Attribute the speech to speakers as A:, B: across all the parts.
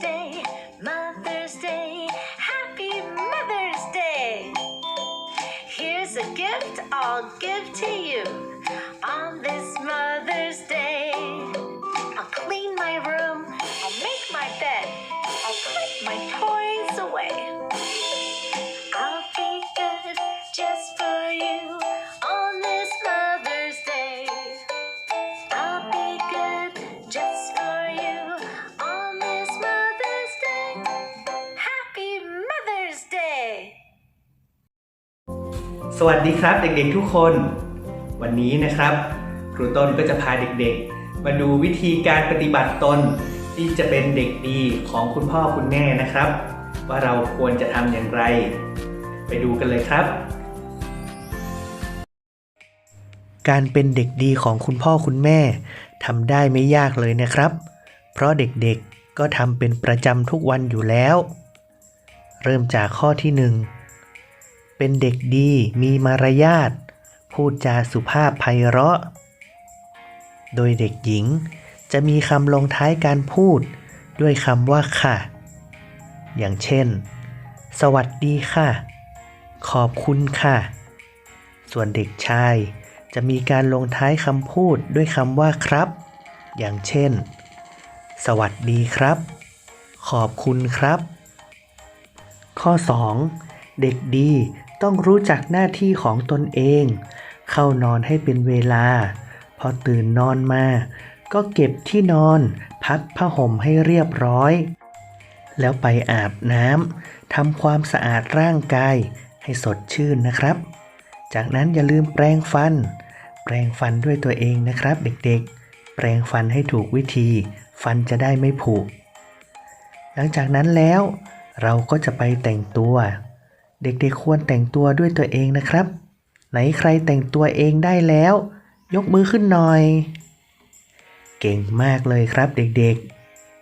A: Day, Mother's Day, Happy Mother's Day. Here's a gift I'll give to you on this
B: สวัสดีครับเด็กๆทุกคน วันนี้นะครับ ครูต้นก็จะพาเด็กๆ มาดูวิธีการปฏิบัติตน ที่จะเป็นเด็กดีของคุณพ่อคุณแม่นะครับ ว่าเราควรจะทำอย่างไร ไปดูกันเลยครับ การเป็นเด็กดีของคุณพ่อคุณแม่ทำได้ไม่ยากเลยนะครับ เพราะเด็กๆก็ทำเป็นประจำทุกวันอยู่แล้ว เริ่มจากข้อที่หนึ่ง เป็นเด็กดีมีมารยาท พูดจาสุภาพไพเราะ โดยเด็กหญิงจะมีคำลงท้ายการพูดด้วยคำว่าค่ะ อย่างเช่น สวัสดีค่ะ ขอบคุณค่ะ ส่วนเด็กชายจะมีการลงท้ายคำพูดด้วยคำว่าครับ อย่างเช่น สวัสดีครับ ขอบคุณครับ ข้อ 2 เด็กดี ต้องรู้จักหน้าที่ของตนเอง เข้านอนให้เป็นเวลา พอตื่นนอนมา ก็เก็บที่นอน พัดผ้าห่มให้เรียบร้อย แล้วไปอาบน้ำทำความสะอาดร่างกายให้สดชื่นนะครับ จากนั้นอย่าลืมแปรงฟัน แปรงฟันด้วยตัวเองนะครับเด็กๆ แปรงฟันให้ถูกวิธี ฟันจะได้ไม่ผุหลังจากนั้นแล้วเราก็จะไปแต่งตัว เด็กๆควรแต่งตัวด้วยตัวเองนะครับ ไหนใครแต่งตัวเองได้แล้ว ยกมือขึ้นหน่อย เก่งมากเลยครับเด็ก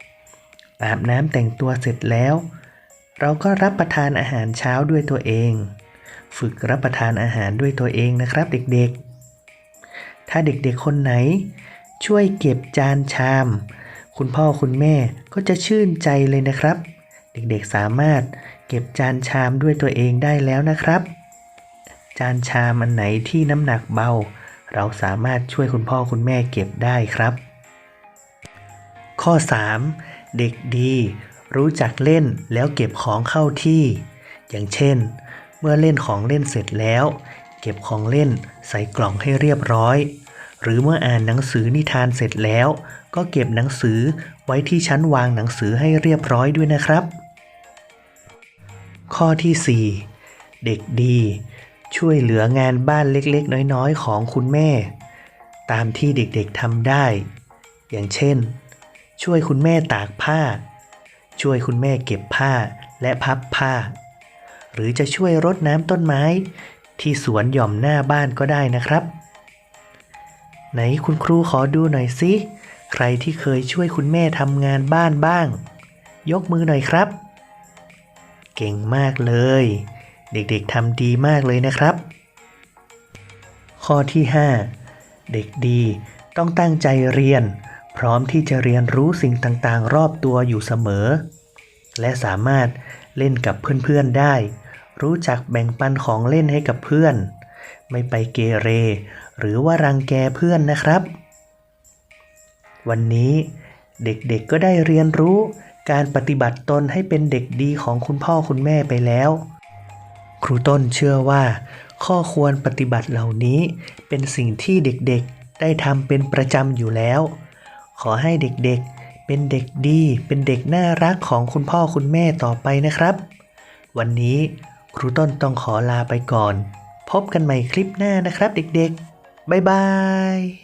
B: ๆ อาบน้ำแต่งตัวเสร็จแล้ว เราก็รับประทานอาหารเช้าด้วยตัวเอง ฝึกรับประทานอาหารด้วยตัวเองนะครับ เด็กๆ ถ้าเด็กๆคนไหน ช่วยเก็บจานชาม คุณพ่อคุณแม่ก็จะชื่นใจเลยนะครับ เด็กๆสามารถเก็บจานชามด้วยตัวเองได้แล้วนะครับ จานชามอันไหนที่น้ำหนักเบา เราสามารถช่วยคุณพ่อคุณแม่เก็บได้ครับ ข้อ 3 เด็กดี รู้จักเล่นแล้วเก็บของเข้าที่ อย่างเช่น เมื่อเล่นของเล่นเสร็จแล้ว เก็บของเล่นใส่กล่องให้เรียบร้อย หรือเมื่ออ่านหนังสือนิทานเสร็จแล้ว ก็เก็บหนังสือไว้ที่ชั้นวางหนังสือให้เรียบร้อยด้วยนะครับ ข้อที่ 4 เด็กดี ช่วยเหลืองานบ้านเล็กๆ น้อยๆ ของคุณแม่ ตามที่เด็กๆทำได้ อย่างเช่น ช่วยคุณแม่ตากผ้า ช่วยคุณแม่เก็บผ้าและพับผ้า หรือจะช่วยรดน้ำต้นไม้ ที่สวนหย่อมหน้าบ้านก็ได้นะครับ ไหนคุณครูขอดูหน่อยสิใครที่เคยช่วยคุณแม่ทำงานบ้านบ้าง ยกมือหน่อยครับ ก่งมากเลย เด็กๆทำดีมากเลยนะครับ ข้อที่ 5 เด็กดีต้องตั้งใจเรียน พร้อมที่จะเรียนรู้สิ่งต่างๆ รอบตัวอยู่เสมอ และสามารถเล่นกับเพื่อนๆได้ รู้จักแบ่งปันของเล่นให้กับเพื่อน ไม่ไปเกเร หรือว่ารังแกเพื่อนนะครับ วันนี้เด็กๆก็ได้เรียนรู้ การปฏิบัติตนให้เป็นเด็กดีของคุณพ่อคุณแม่ไปแล้ว ครูต้นเชื่อว่า ข้อควรปฏิบัติเหล่านี้เป็นสิ่งที่เด็กๆได้ทำเป็นประจำอยู่แล้ว ขอให้เด็กๆเป็นเด็กดี เป็นเด็กน่ารักของคุณพ่อคุณแม่ต่อไปนะครับ วันนี้ครูต้นต้องขอลาไปก่อน พบกันใหม่คลิปหน้านะครับเด็กๆ บ๊ายบาย